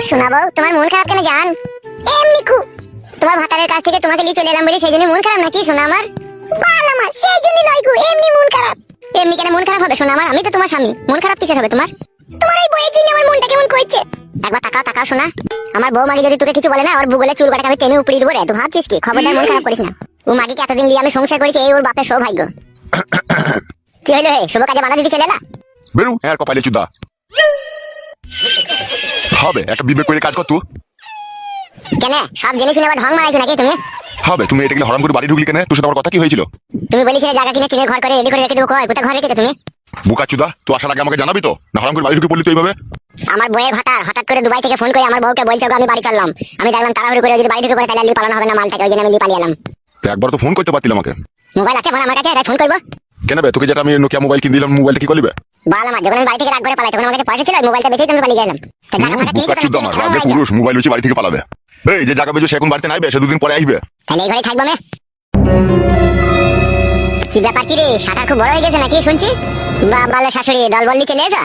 শোনাবো তোমার মন খারাপ কেন জান? এমনি খু তোমার ভাতারের কাছ থেকে তোমাকে নিয়ে চলে এলাম বলে সেই জন্য মন খারাপ নাকি শোনা আমার? বাল আমার সেই জন্য লয় এমনি মন খারাপ। এমনি কেন মন খারাপ হবে শোনা আমার? আমি তো তোমার স্বামী মন খারাপ কিসের হবে তোমার? তোমার এই বইয়ের জন্য আমার মনটা কেমন করছে? একবার তাকাও তাকাও শোনা। আমার বউ মাগি যদি তোকে কিছু বলে না ওর ভূগোলে চুল কাটাকে আমি টেনে উপড়িয়ে দেবো রে তুই ভাবছিস কি? খবরদার মন খারাপ করিস না। ও মাগিকে এতদিন নিয়ে আমি সংসার করেছি এই ওর বাপের সৌভাগ্য। কি হইল হে? শুভ কাজে বাধা দিতে চলে এলা? বেরু হ্যাঁ কপালে চুদা। হবে একটা বিবেক করে কাজ কর তুই। কেন? সব জেনে শুনে আবার ঢং মারাইছো নাকি তুমি? হবে তুমি এটা গেলে হরাম করে বাড়ি ঢুকলি কেন? তোর সাথে আমার কথা কি হয়েছিল? তুমি বলেছিলে জায়গা কিনে চিনে ঘর করে রেডি করে রেখে দেবো কয় কোথায় ঘর রেখেছো তুমি? বুকা চুদা তুই আসার আগে আমাকে জানাবি তো? না হরাম করে বাড়ি ঢুকে পড়লি তো এইভাবে? আমার বইয়ের ভাতার হঠাৎ করে দুবাই থেকে ফোন করে আমার বউকে বলছে আমি বাড়ি চললাম। আমি দেখলাম তাড়াহুড়ো করে যদি বাড়ি ঢুকে পড়ে তাহলে লিয়ে পালানো হবে না মালটাকে ওই জন্য আমি লিয়ে পালিয়ে এলাম। একবার তো ফোন করতে পারতিল আমাকে। মোবাইল আছে আমার কাছে? তাই ফোন করব? কেন বে তোকে যেটা আমি নোকিয়া মোবাইল কিনে দিলাম মোবাইলটা কি করলিবে বাল আমার যখন আমি বাড়ি থেকে রাগ করে পালাই তখন আমার কাছে পয়সা ছিল মোবাইলটা বেচেই তুমি পালিয়ে গেলাম। তা জায়গা ফাঁকা কিনেছো বুকা কেন? চুদা আমার ঢং রাগে মারাইছো। পুরুষ মোবাইল বেশি বাড়ি থেকে পালাবে। এই যে জায়গা বেজো সে এখন বাড়িতে নাইবে সে দুদিন পরে আসবে। তাহলে এই ঘরে থাকব আমি? কি ব্যাপার কি রে সাঁতার খুব বড় হয়ে গেছে নাকি শুনছি? বাবালে শাশুড়ি দল বললি চলে এসো।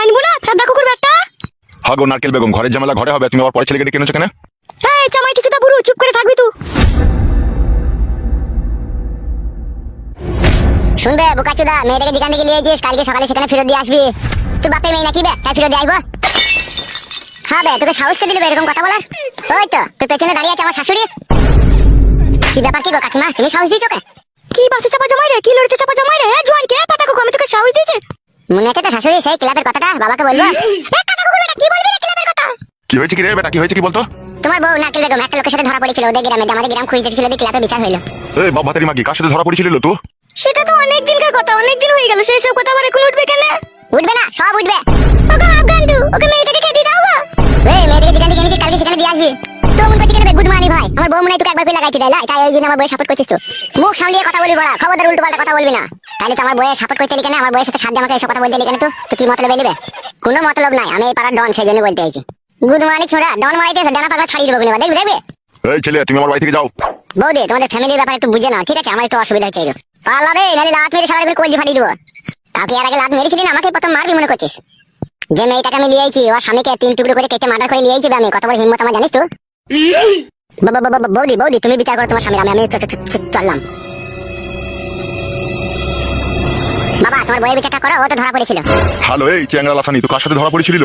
আনব না ফেদা কুকুর ব্যাটা হাগো নারকেল বেগম ঘরের ঝামেলা ঘরে হবে তুমি আবার পরে ছেলেকে ডেকে এনেছো কেন? এই জামাই কিছুটা বুড়ো চুপ করে থাকবি তুই। শুনবে বোকাচুদা মেয়েটাকে যেখান থেকে নিয়ে যাস কালকে সকালে সেখানে ফেরত দিয়ে আসবি। তুই বাপের মেয়ে নাকি বে? তাই ফেরত দিয়ে আসব। হ্যাঁ বে তোকে সাহস কে দিল বে এরকম কথা বলার? ওই তো তুই পেছনে দাঁড়িয়ে আছে আমার শাশুড়ি। কি ব্যাপার কি গো কাকিমা তুমি সাহস দিয়েছ কে? কি বাসে চাপা জমাই রে? কি লড়তে চাপা জমাই রে? জোয়ান কে পাতা কুকুর আমি তোকে সাহস দিয়েছি। মনে আছে তো শাশুড়ি সেই ক্লাবের কথাটা? বাবাকে বলব? কাকা কি বলবি রে ক্লাবের কথা? কি হয়েছে কি রে বেটা? কি হয়েছে কি বলতো? তোমার বউ নারকেল বেগম একটা লোকের সাথে ধরা পড়েছিল ওদের গ্রামে আমাদের গ্রাম খুঁজতেছিল দিয়ে ক্লাবে বিচার হইল। এই বাপ ভাতারি মাগি কার সাথে ধরা পড়েছিল তো? সেটা তো অনেক দিনকার কথা অনেক দিন হয়ে গেল সেই সব কথা আবার এখন উঠবে কেন? উঠবে না সব উঠবে। ওকে আফগান্ডু ওকে মেয়েটাকে খেয়ে দিয়ে দাও গো। এই মেয়েটাকে যেখান থেকে এনেছিস কালকে সেখানে দিয়ে আসবি। তো মন করছি কেন বে গুদমানি ভাই? আমার বউ মনে তোকে একবার করে লাগাইতে দেয় তাই ওই জন্য আমার বউয়ের সাপোর্ট করছিস তো মুখ সামলিয়ে কথা বলবি বড়া খবরদার উল্টো পাল্টা কথা বলবি না। তাহলে তো আমার বউয়ের সাপোর্ট করতে কেন? আমার বউয়ের সাথে সাথে আমাকে এসব কথা বলতে কেন তো তো কি মতলব এলিবে কোনো মতলব নাই আমি এই পাড়ার ডন সেই জন্য বলতে চাইছি গুদমানি ছোড়া ডন মারাইতে এসে ডানা পাকড়া ছাড়িয়ে দেবো দেখবি দেখবি? এই ছেলে তুমি আমার বাড়ি থেকে যাও। বৌদি তোমাদের ফ্যামিলির ব্যাপারে একটু বুঝে নাও ঠিক আছে? আমার একটু অসুবিধা হচ্ছে পালাবে নাহলে লাত মেরে সারা করে কলজি ফাটিয়ে দেবো। কাউকে এর আগে লাত মেরেছিলি আমাকে প্রথম মারবি মনে করছিস। যে মেয়েটাকে আমি লিয়েছি ওর স্বামীকে তিন টুকরো করে কেটে মার্ডার করে লিয়েছি আমি কত বড় হিম্মত আমার জানিস তো? বৌদি বৌদি তুমি বিচার করো তোমার স্বামীর আমি চললাম। বাবা তোমার বইয়ের বিচারটা করো ও তো ধরা পড়েছিল। হ্যালো এই চ্যাংরা লাসানি তো কার সাথে ধরা পড়েছিল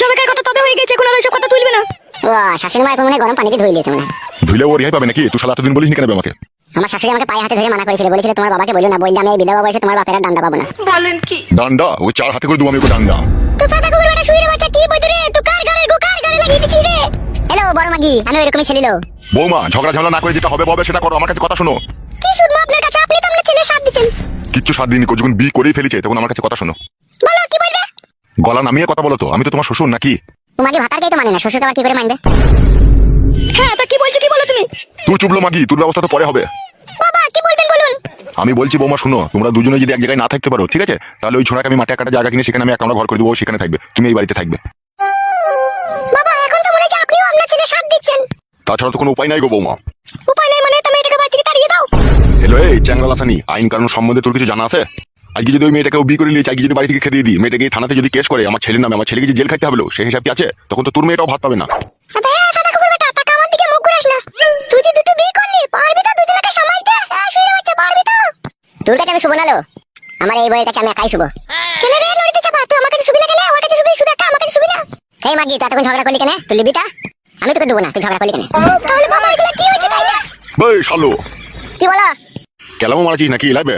জনকের কথা তবে হয়ে গেছে এখন আর কথা তুলবে না। ও শাশুড়ি মা এখন মনে গরম পানিতে ধুয়ে দিয়েছে মনে হয়। ধুলে ও রেহাই পাবে নাকি? তুই সালা এতদিন বলিস নি কেন আমাকে? আমার শাশুড়ি আমাকে পায়ে হাতে ধরে মানা করেছিল বলেছিল তোমার বাবাকে বলো না বললে আমি এই বিধবা বয়সে তোমার বাপের আর ডান্ডা পাবো না। ডান্ডা ওই চার হাতে করে দেবো আমি ওকে ডান্ডা তো ফাটা কুকুর বেটা শুয়ে বাচ্চা কি বইতো রে? তুই কার গো কার লাগিয়ে দিছিস রে? হ্যালো বড় মাগি আমি এরকমই ছেলে লো বৌমা ঝগড়া ঝামেলা না করে যেটা হবে ববে সেটা করো আমার কাছে কথা শোনো। কি শুনব আপনার কাছে? আপনি তো আমার ছেলে সাথ দিচ্ছেন। কিচ্ছু সাত দিন যখন বি করেই ফেলেছে তখন আমার কাছে কথা শোনো। বলো কি বলবে? গলা নামিয়ে কথা বলো তো আমি তো তোমার শ্বশুর নাকি? ও মাগি ভাতারকেই তো মানে না শ্বশুর আবার কি করে মানবে? হ্যাঁ তা কি বলছো কি বলো তুমি? তুই চুপলো মাগি তোর ব্যবস্থা তো পরে হবে। বাবা কি বলবেন বলুন? আমি বলছি বৌমা শুনো তোমরা দুজনে যদি এক জায়গায় না থাকতে পারো ঠিক আছে? তাহলে ওই ছোড়াকে আমি মাঠে একটা জায়গা কিনে সেখানে আমি একটা ঘর করে দেবো সেখানে থাকবে। তুমি এই বাড়িতে থাকবে। বাবা এখন তো মনে হচ্ছে আপনিও আপনার ছেলে সাথ দিচ্ছেন। তাছাড়া তো কোনো উপায় নাই গো বৌমা। উপায় নেই মানে তুমি এটাকে বাড়ি থেকে তাড়িয়ে দাও। হ্যালো এই চ্যাংরা লাসানি আইন কানুন সম্বন্ধে তোর কিছু জানা আছে? আজকে যদি ওই মেয়েটাকে ও বি করে নিয়েছে আজকে যদি বাড়ি থেকে খেতে দিই মেয়েটাকে থানাতে যদি কেস করে আমার ছেলের নামে আমার ছেলেকে যে জেল খাইতে হবে সেই হিসাব কি আছে? তখন তো তোর মেয়েটাও ভাত পাবে না। তোর কাছে আমি শুভ নালো আমার এই বইয়ের কাছে আমি একাই শুভ। কেন রে লড়িতে চাপা? তুই আমার কাছে শুবি না কেন? ওর কাছে শুবি? শুধু একা আমার কাছে শুবি না? এই মাগি তুই এতক্ষণ ঝগড়া করলি কেন? তুই লিবিটা আমি তোকে দেবো না তুই ঝগড়া করলি কেন? তাহলে বাবা এগুলো কি হয়েছে তাইলে বই শালো। কি বলো? কেলামো মারাছিস নাকি? লাইবে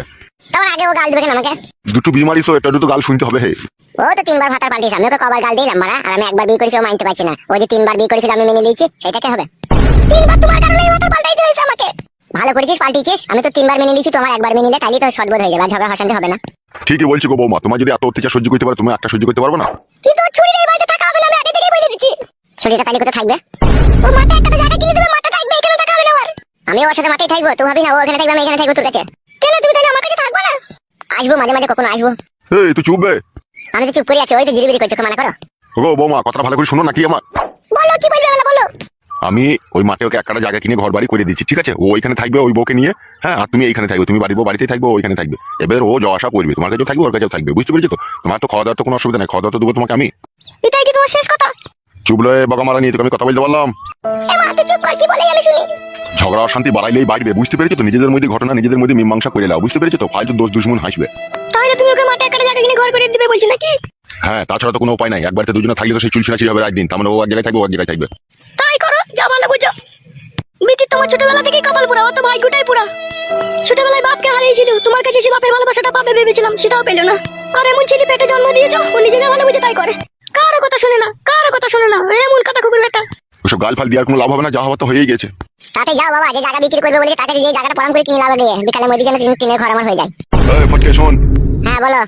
তখন আগে ও গাল দিবে কেন আমাকে? দুটো বিয়ে মারিস এটা দুটো গাল শুনতে হবে হে। ও তো তিনবার ভাতার পাল্টিয়েছে আমি ওকে কবার গাল দিলাম মারা। আর আমি একবার বিয়ে করেছি ও মানতে পারছি না। ও যে তিনবার বিয়ে করেছিল আমি মেনে নিয়েছি সেটা কে হবে? তিনবার তোমার কারণে ভাতার পাল্টাইতে হয়েছে আমাকে। ভালো করেছিস পাল্টিয়েছিস? আমি তো তিনবার মেনে নিয়েছি তোমার একবার মেনে নিলে তাইলে তো সদবোধ হয়ে যাবে আর ঝগড়া হাসান্তে হবে না। ঠিকই বলছি গো বৌমা তোমার যদি এত অত্যাচার সহ্য করতে পারো তুমি একটা সহ্য করতে পারব না? কিন্তু ওর ছুরির এই বাড়িতে থাকা হবে না আমি আগে থেকেই বলে দিচ্ছি। ছুরিটা তাইলে কোথায় থাকবে? ও মাঠে একটা জায়গা কিনে দেবে মাঠে থাকবে এখানে থাকা হবে না ওর। আমি ওর সাথে মাঠেই থাকব তুই ভাবি না ও এখানে থাকবে আমি এখানে থাকব তোর কাছে। কেন তুমি তাহলে আমার কাছে থাকব না? আসব মাঝে মাঝে কখনো আসব। এই তুই চুপ বে। আমি তো চুপ করে আছি ওই তো জিরিবিরি করছ মানা করো। গো বৌমা কথাটা ভালো করে শোনো নাকি আমার? বলো কি বলবে বলো বলো। আমি ওই মাঠে ওকে একটা জায়গা কিনে ঘর বাড়ি করে দিচ্ছি ঠিক আছে? ও ওইখানে থাকবে ওই বউকে নিয়ে হ্যাঁ আর তুমি এইখানে থাকবে তুমি বাড়ি বউ বাড়িতেই থাকবে ওইখানে থাকবে। এবার ও যাওয়া আসা করবে তোমার কাছেও থাকবে ওর কাছেও থাকবে বুঝতে পেরেছ তো? তোমার তো খাওয়া দাওয়ার তো কোনো অসুবিধা নেই খাওয়া দাওয়া তো দেবো তোমাকে আমি। এটাই কি তোমার শেষ কথা? চুপ লয়ে বকা মারা নিয়ে তোকে আমি কথা বলতে পারলাম এ চুপ কর কি বলে আমি শুনি? ঝগড়া অশান্তি বাড়াইলেই বাড়বে বুঝতে পেরেছ তো? নিজেদের মধ্যে ঘটনা নিজেদের মধ্যে মীমাংসা করে নাও বুঝতে পেরেছ তো? ফালতু দোষ দুশ্মন হাসবে। তাহলে তুমি ওকে মাঠে একটা জায়গা কিনে ঘর করে দিবে বলছো নাকি? হ্যাঁ তাছাড়া তো কোনো উপায় নাই একবার তো দুজনে থাকলে তো সেই চুলছিনাছি হবে একদিন তার মানে ও এক জায়গায় থাকবে ও এক জায়গায় থাকবে। তাই করো বুঝো। বিটি তোমার ছোটবেলা থেকেই কপাল পুরা ও তো ভাগ্যটাই পুরা ছোটবেলায় বাপকে হারিয়েছিল তোমার কাছে সে বাপের ভালোবাসাটা পাবে ভেবেছিলাম সেটাও পেল না। আর এমন ছেলে পেটে জন্ম দিয়েছ ও নিজে যা বুঝে তাই করে। কারও কথা শুনে না কারও কথা শুনে না এমন কথা কুকুর বেটা ওসব গাল ফাল দেওয়ার কোনো লাভ হবে না যা হওয়ার তো হয়েই গেছে। তাতে যাও বাবা যে জায়গা বিক্রি করবে বলে তাকে যে জায়গাটা পরাম করে কিনে লাগাবে দিয়ে বিকালে মধ্যে যেন তিন- ঘর আমার হয়ে যায়। ফটকে শোন। হ্যাঁ বলো।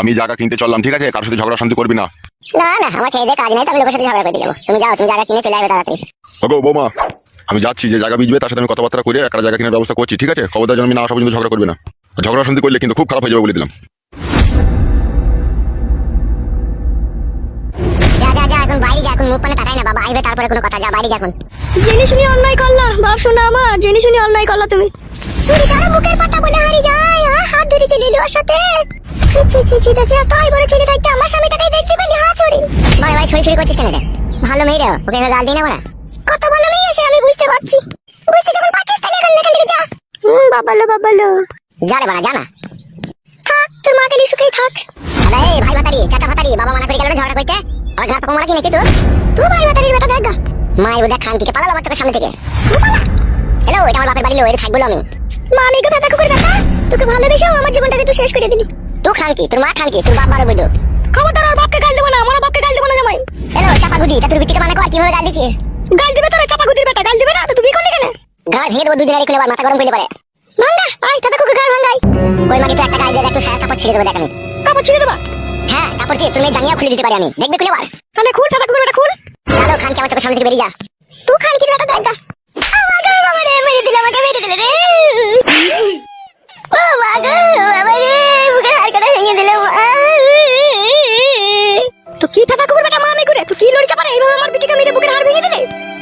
আমি জায়গা কিনতে চললাম ঠিক আছে? কারোর সাথে ঝগড়া শান্তি করবি না। না না আমার খেয়ে কাজ নেই তো আমি লোকের সাথে ঝগড়া করে দিয়ে যাব। তুমি যাও তুমি জায়গা কিনে চলে যাবে তাড়াতাড়ি। ওগো বৌমা আমি যাচ্ছি যে জায়গা বিজবে তার সাথে আমি কথাবার্তা করে একটা জায়গা কেনার ব্যবস্থা করছি ঠিক আছে? খবরদার যেন আমি না আসা পর্যন্ত ঝগড়া করবে না। ঝগড়া শান্তি করলে কিন্তু খুব খারাপ হয়ে যাবে বলে দিলাম। যা যা যা এখন বাইরে যা এখন মুখ পানে তাকাই না বাবা আইবে তারপরে কোনো কথা যা বাইরে যা এখন। জেনে শুনে অন্যায় করলা বাপ শোনা আমার জেনে শুনে অন্যায় করলা তুমি। চুরি ধরে বুকের পাটা বলে হারি যায় আ, হাত ধরে চলে এলো সাথে। ছি ছি ছি ছি তাই বড় ছেলে থাকতে আমার স্বামীটাকে দেখতে পেলি হা চুরি। ভাই ভাই ছড়ি ছড়ি করছিস কেন রে? ভালো মেয়ে রে ওকে গাল দিই না বড়া কত ভালো মেয়ে এসে আমি বুঝতে পারছি। বুঝতে যখন পারছিস তাহলে এখান এখান থেকে যা। হুম বাবালো বাবালো। যা রে বাড়া যা না। থাক তোর মা গেলি সুখেই থাক। আরে ভাই ভাতারি চাচা ভাতারি বাবা মানা করে গেল ঝগড়া করতে। আর ঘাট পাকা মারা নাকি তো তুই ভাই ভাতারির বেটা দেখ গা। মায়ের বোধহয় খান থেকে পালালো আমার চোখের সামনে থেকে। হ্যালো এটা আমার বাপের বাড়ি লো এটা থাকব আমি। মা আমি গো বেটা কুকুর বেটা তোকে ভালোবেসে আমার জীবনটাকে তুই শেষ করে দিলি। তুই খান কি তোর মা খান কি তোর বাপ বারো বুঝো খবরদার আর বাপকে গাল দেবো না আমার বাপকে গাল দেবো না জামাই। হ্যালো চাপা গুদি তা তোর বিটিকে মানা কর কীভাবে গাল দিছিস গাল দিবে তোরা চাপা গুদির বেটা গাল দিবে না তো তুমি করলি কেন? গাল ভেঙে দেবো দুজনের খুলে মাথা গরম করলে পারে। ভাঙ্গা আয় দাদা কুকুর গাল ভাঙ্গাই। ওই মাকে তো একটা গাল দিয়ে তো সারা কাপড় ছিঁড়ে দেবো দেখ আমি। কাপড় ছিঁড়ে দেবা? হ্যাঁ কাপড় কি তুমি জানিয়া খুলে দিতে পারি আমি। দেখবে খুলে বার তাহলে খুল টাকা কুকুর বেটা খুল। চলো খান কি আমার চোখের সামনে থেকে বেরিয়ে যা। তুই খান কি বেটা দেখ। আমাকে বাবা রে মেরে দিলে আমাকে মেরে দিলে রে। ও মা গো বাবা রে বুকের হাড় কাটা ভেঙে দিলে মা। তো কি টাকা কুকুর বেটা মা আমি করে? তুই কি লড়ি চাপা এইভাবে আমার বিটিকে মেরে বুকের হাড় ভেঙে দিলে?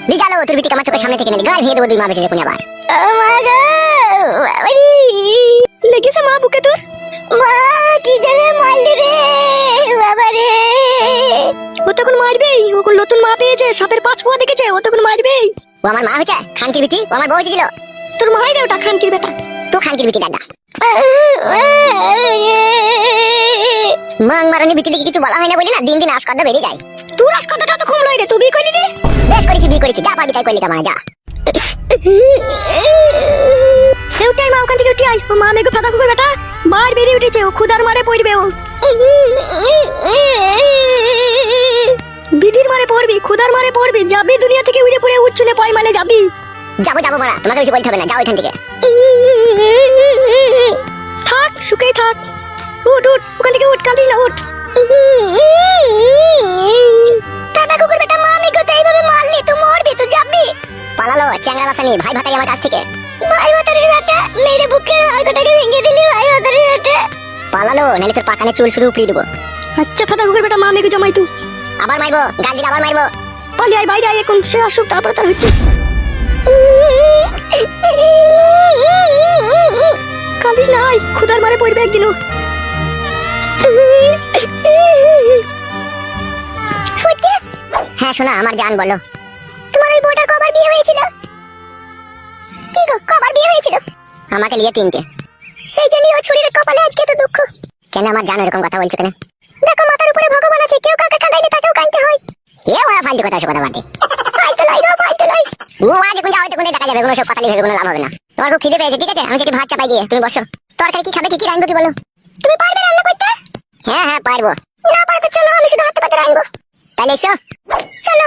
দি জানো তোর বিটিকে আমার চোখের সামনে থেকে নিলি গাল ভেঙে দেবো দুই মা বেঁচে পুনে আবার। ও মা গো বাবা রে লেগেছে মা বুকে তোর? মা কি জানে মারলি রে বাবা রে ও তখন মারবেই ও কোন নতুন মা পেয়েছে সাপের পাঁচ পোয়া দেখেছে ও তখন মারবেই। ও আমার মা হচ্ছে খানকির বিটি ও আমার বউ ছিল তোর মাই রে ওটা খানকির বেটা। তো খানকির বিটি দাদা মাং মারানি বিটি কিছু বলা হয় না বলি না দিন দিন আসকদা বেড়ে যায়। তোর আস তো কম লয় রে তুই বিয়ে করলি রে বেশ করেছি বিয়ে করেছি যা পারবি তাই করলি কামানা যা। কেউ টাইম ওখান থেকে উঠে আয়। ও মা মেঘে ফাঁকা কুকুর বেটা। বার বেরিয়ে উঠেছে ও খুদার মারে পড়বে ও। বিধির মারে পড়বি খুদার মারে পড়বি যাবি দুনিয়া থেকে উড়ে পড়ে উচ্ছলে পয় মালে যাবি। যাব যাব মারা তোমাকে বেশি বলতে হবে না যাও এখান থেকে। থাক সুখেই থাক। উঠ উঠ ওখান থেকে উঠ কাঁদিস না উঠ। দাদা কুকুর বেটা মা আমি কোথায় এইভাবে মারলি তুই মরবি তুই যাবি। পালালো চ্যাংড়া বাসানি ভাই ভাতাই আমার কাছ থেকে। ভাই ভাতারির বেটা মেরে বুকের হাড়টাকে ভেঙে দিলি ভাই ভাতারির বেটা পালালো নাহলে তোর পাকানে চুল শুধু উপড়িয়ে দেবো। আচ্ছা ফাঁকা কুকুর বেটা মা মেঘে জমাই তুই আবার মারবো গাল দিলে আবার মারবো। পালি আয় বাইরে আয় এখন সে আসুক তারপর তার হচ্ছে। কাঁদিস না আয় খুদার মারে পড়বে একদিনও। ফুটে হ্যাঁ শোনা, আমার জান বলো। তোমার ওই কবার বিয়ে হয়েছিল? কি গো, কবার বিয়ে হয়েছিল? আমাকে নিয়ে তিনটে। সেই জন্যই ও ছুরির কপালে আজকে তো দুঃখ। কেন আমার জান এরকম কথা বলছো কেন? দেখো, মাথার উপরে ভগবান আছে, কেউ কাউকে কাঁদাইলে তাকেও কাঁদতে হয়। ওরা ফালতু কথা কথা বাদে ফালতু লাই গো, ফালতু লাই ও দেখা যাবে, কোনো সব কথা ভেবে কোনো লাভ হবে না। তোমার খুব খিদে পেয়েছে, ঠিক আছে? আমি যদি ভাত চাপাই দিয়ে, তুমি বসো। তরকারি কি খাবে, কি কি রাখব কি বলো? তুমি পারবে রান্না করতে? হ্যাঁ হ্যাঁ পারব। না পারো তো চলো, আমি শুধু হাতে পাতে রাখব। তাহলে এসো। চলো।